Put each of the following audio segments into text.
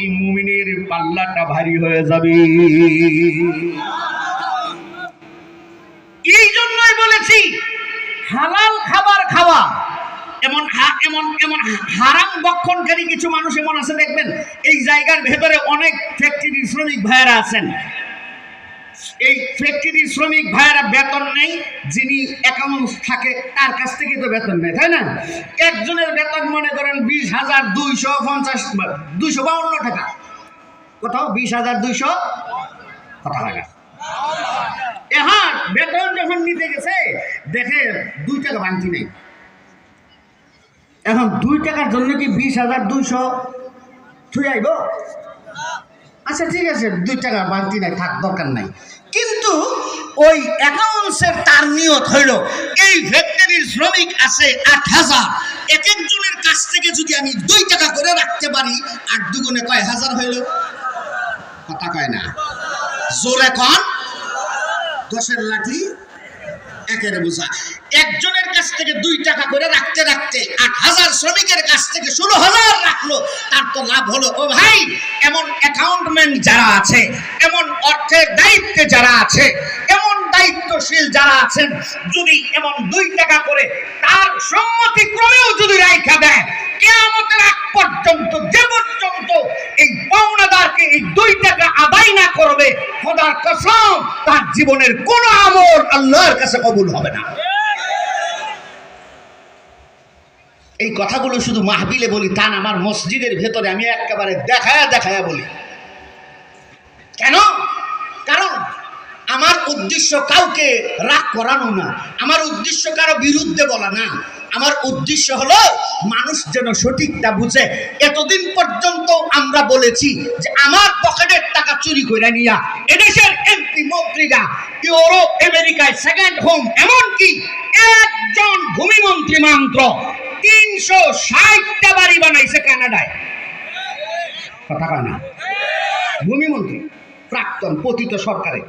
এই মুমিনের পাল্লাটা ভারী হয়ে যাবে। এই জন্যই বলেছি, হালাল খাবার খাওয়া। এমন এমন এমন হারাম বক্ষণকারী কিছু মানুষ এমন আছে, দেখবেন, এই জায়গার ভেতরে অনেক ফ্যাক্টরি শ্রমিক ভাইয়েরা আছেন। এই ফ্যাক্টরি শ্রমিক ভাইয়েরা বেতন নেই, যিনি অ্যাকাউন্টস থাকে, তার কাছ থেকে তো বেতন নেয়, তাই না? একজনের বেতন মনে করেন বিশ হাজার দুইশো পঞ্চাশ, দুইশো বাউন্ন টাকা। কোথাও বিশ হাজার দুইশো টাকা এ হ্যাঁ বেতন যখন নিতে গেছে, দেখে দুই টাকা বাংতি নেই। এখন দুই টাকার জন্য কি বিশ হাজার দুইশো থুই আইব? আচ্ছা ঠিক আছে, দুই টাকা বাংতি নাই থাক, দরকার নাই। কিন্তু ওই অ্যাকাউন্টসের তার নিয়ত হইল, এই ফ্যাক্টরির শ্রমিক আছে আট হাজার। এক একজনের কাছ থেকে যদি আমি দুই টাকা করে রাখতে পারি আট দুগুণে কয় হাজার হইল? কথা কয় না। জোরে কন। দশের লাঠি একের বোঝা। একজনের কাছ থেকে দুই টাকা করে রাখতে রাখতে আট হাজার শ্রমিকের কাছ থেকে ষোলো হাজার রাখল। তো লাভ হলো। ও ভাই, এমন অ্যাকাউন্টমেন্ট যারা আছে, এমন অর্থের দায়িত্বে যারা আছে, এমন দায়িত্বশীল যারা আছেন, যদি এমন দুই টাকা করে তার সম্মতি ক্রমেও যদি রাইখা দেয়, কেয়ামতের আগ পর্যন্ত, যে পর্যন্ত এই পাওনাদারকে এই দুই টাকা আদায় না করবে, খোদার কসম, তার জীবনের কোন আমল আল্লাহর কাছে কবুল হবে না। এই কথাগুলো শুধু মাহবিলে বলি, তা না, আমার মসজিদের ভেতরে আমি একেবারে দেখায়া দেখায়া বলি। কেন? কারণ আমার উদ্দেশ্য কাউকে রাগ করানো না, আমার উদ্দেশ্য কারও বিরুদ্ধে বলা না। আমার উদ্দেশ্য হলো, মানুষ যেন সঠিকটা বুঝে। এতদিন পর্যন্ত আমরা বলেছি যে আমার পকেটের টাকা চুরি করে নিয়া, এদেশের এমপি মন্ত্রীরা ইউরোপ, আমেরিকায় সেকেন্ড হোম এমনকি একজন ভূমিমন্ত্রী মাত্র তিনশো ষাটটা বাড়ি বানাইছে কানাডায়। কথা কয় না? ভূমিমন্ত্রী, প্রাক্তন পতিত সরকারে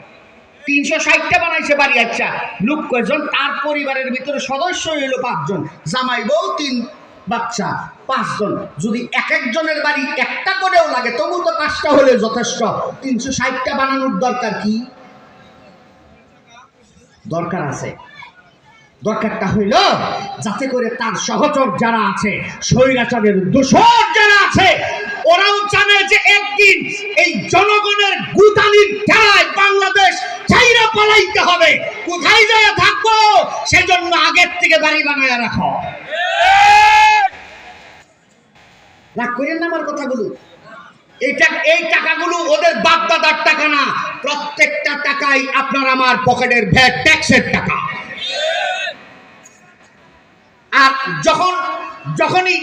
তিনশো ষাটটা বানাইছে বাড়ি আচ্ছা। লোক কয়জন? তার পরিবারের ভিতরে সদস্য হইল পাঁচজন। জামাই বউ, তিন বাচ্চা, পাঁচজন। যদি এক একজনের বাড়ি একটা করেও লাগে, তবু তো পাঁচটা হলে যথেষ্ট। তিনশো ষাটটা বানানোর দরকার কি? দরকার আছে। দরকারটা হইল যাতে করে তার সহচর যারা আছে, স্বৈরাচারের দোষর যারা আছে, ওরাও জানে যে একদিন এই জনগণের গুতানির খেলায় বাংলাদেশ চাইরা পালাইতে হবে। কোথায় যায় থাকব? সেজন্য আগের থেকে বাড়ি বানায় রাখো। রাগ করেন না আমার কথাগুলো। এইটা এই টাকাগুলো ওদের বাপ দাদার টাকা না। প্রত্যেকটা টাকাই আপনার আমার পকেটের ভ্যাট ট্যাক্সের টাকা। যখন যখনই